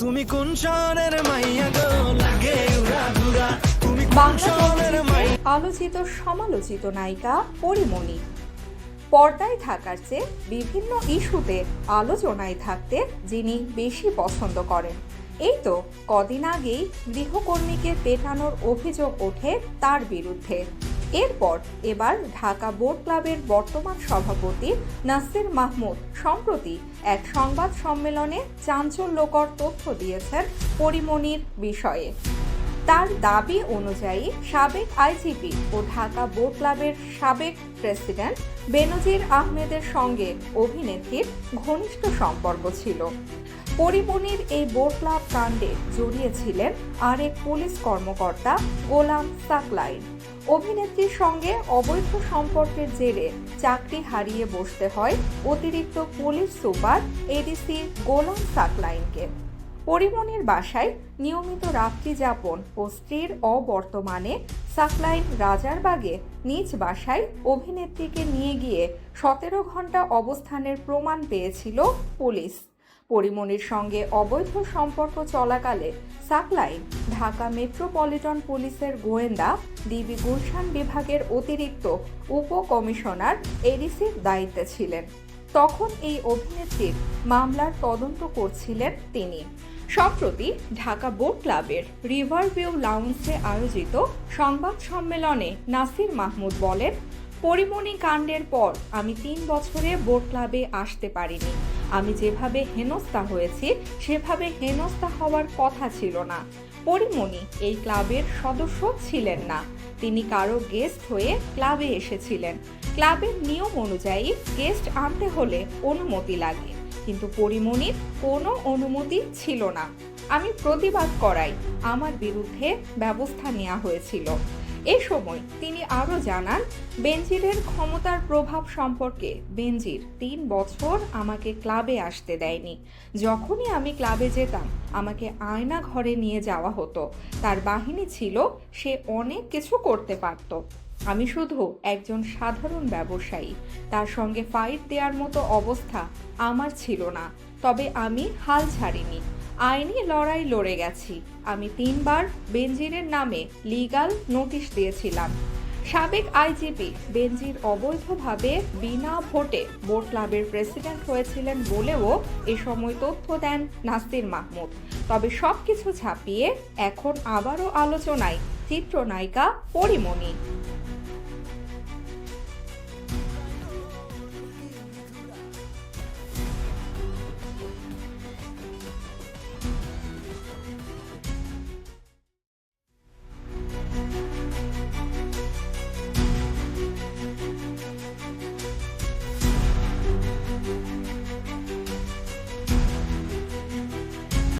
তুমি কোন শহরের মাইয়া গো? লাগে উড়া ঘুরা তুমি কোন শহরের চলচ্চিত্রে আলোচিত সমালোচিত নায়িকা পরিমণি। পর্দায় থাকার চেয়ে বিভিন্ন ইস্যুতে আলোচনায় থাকতে যিনি বেশি পছন্দ করেন। এই তো কদিন আগেই গৃহকর্মীকে পেটানোর অভিযোগ ওঠে তার বিরুদ্ধে। এরপর এবার ঢাকা বোট ক্লাবের বর্তমান সভাপতি নাসির মাহমুদ সম্প্রতি এক সংবাদ সম্মেলনে চাঞ্চল্যকর তথ্য দিয়েছেন পরিমণির বিষয়ে। তার দাবি অনুযায়ী সাবেক আইজিপি ও ঢাকা বোট ক্লাবের সাবেক প্রেসিডেন্ট বেনজির আহমেদের সঙ্গে অভিনেত্রীর ঘনিষ্ঠ সম্পর্ক ছিল। পরিমণির এই বোট ক্লাব কাণ্ডে জড়িয়েছিলেন আরেক পুলিশ কর্মকর্তা গোলাম সাকলাইন অভিনেত্রীর সঙ্গে অবৈধ সম্পর্কের জেরে চাকরি হারিয়ে বসতে হয় অতিরিক্ত পুলিশ সুপার এডিসি গোলাম সাকলাইনকে। পরিমণির বাসায় নিয়মিত রাত্রি যাপন ও স্ত্রীর অবর্তমানে সাকলাইন রাজারবাগে নিজ বাসায় অভিনেত্রীকে নিয়ে গিয়ে সতেরো ঘণ্টা অবস্থানের প্রমাণ পেয়েছিল পুলিশ। পরিমণির সঙ্গে অবৈধ সম্পর্ক চলাকালে সাকলাইন ঢাকা মেট্রোপলিটন পুলিশের গোয়েন্দা ডিবি গুলশান বিভাগের অতিরিক্ত উপকমিশনার এডিসির দায়িত্বে ছিলেন। তখন এই অভিনেত্রীর মামলার তদন্ত করছিলেন তিনি। সম্প্রতি ঢাকা বোট ক্লাবের রিভার ভিউ লাউন্সে আয়োজিত সংবাদ সম্মেলনে নাসির মাহমুদ বলেন, পরিমণি কাণ্ডের পর আমি তিন বছরে বোট ক্লাবে আসতে পারিনি। আমি যেভাবে হেনস্থা হয়েছি, সেভাবে হেনস্থা হওয়ার কথা ছিল না। পরিমণি এই ক্লাবের সদস্য ছিলেন না। তিনি কারও গেস্ট হয়ে ক্লাবে এসেছিলেন। ক্লাবের নিয়ম অনুযায়ী গেস্ট আনতে হলে অনুমতি লাগে, কিন্তু পরিমণির কোনো অনুমতি ছিল না। আমি প্রতিবাদ করাই, আমার বিরুদ্ধে ব্যবস্থা নেওয়া হয়েছিল। এ সময় তিনি আরও জানান, বেনজিরের ক্ষমতার প্রভাব সম্পর্কে বেনজির তিন বছর আমাকে ক্লাবে আসতে দেয়নি। যখনই আমি ক্লাবে যেতাম, আমাকে আয়না ঘরে নিয়ে যাওয়া হতো। তার বাহিনী ছিল, সে অনেক কিছু করতে পারত। আমি শুধু একজন সাধারণ ব্যবসায়ী। তার সঙ্গে ফাইট দেওয়ার মতো অবস্থা আমার ছিল না। তবে আমি হাল ছাড়িনি। আইনি লড়াই লড়ে গেছি। আমি তিনবার বেনজিরের নামে লিগাল নোটিশ দিয়েছিলাম। সাবেক আইজিপি বেনজির অবৈধভাবে বিনা ভোটে বোট ক্লাবের প্রেসিডেন্ট হয়েছিলেন বলেও এ সময় তথ্য দেন নাসির মাহমুদ। তবে সব কিছু ছাপিয়ে এখন আবারও আলোচনায় চিত্রনায়িকা পরিমণি।